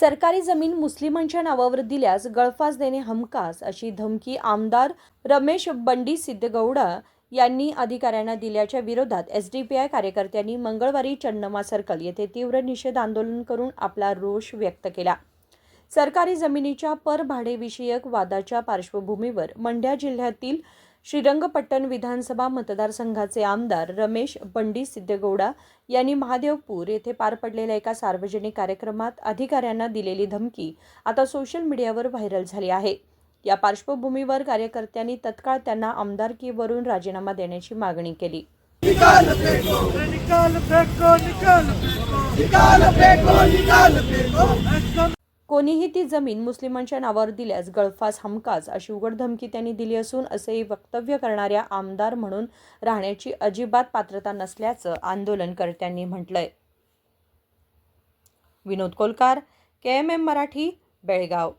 सरकारी जमीन मुस्लिमांच्या नावावर दिल्यास गळफास देणे हमखास अशी धमकी आमदार रमेश बंडी सिद्धगौडा यांनी अधिकाऱ्यांना दिल्याच्या विरोधात एस डी पी आय कार्यकर्त्यांनी मंगळवारी चन्नमा सर्कल येथे तीव्र निषेध आंदोलन करून आपला रोष व्यक्त केला. सरकारी जमिनीच्या परभाडेविषयक वादाच्या पार्श्वभूमीवर मंड्या जिल्ह्यातील श्रीरंगपट्टण विधानसभा मतदारसंघाचे आमदार रमेश बंडी सिद्धगौडा यांनी महादेवपूर येथे पार पडलेल्या एका सार्वजनिक कार्यक्रमात अधिकाऱ्यांना दिलेली धमकी आता सोशल मीडियावर व्हायरल झाली आहे. या पार्श्वभूमीवर कार्यकर्त्यांनी तत्काळ त्यांना आमदारकीवरून राजीनामा देण्याची मागणी केली. निकाल फेंको निकाल फेंको निकाल फेंको. निकाल फेंको निकाल फेंको. कोणीही ती जमीन मुस्लिमांच्या नावावर दिल्यास गळफास हमकास अशी उघड धमकी त्यांनी दिली असून असेही वक्तव्य करणाऱ्या आमदार म्हणून राहण्याची अजिबात पात्रता नसल्याचं आंदोलनकर्त्यांनी म्हटलंय. Vinod Kolkar K M M Marathi Belgaum.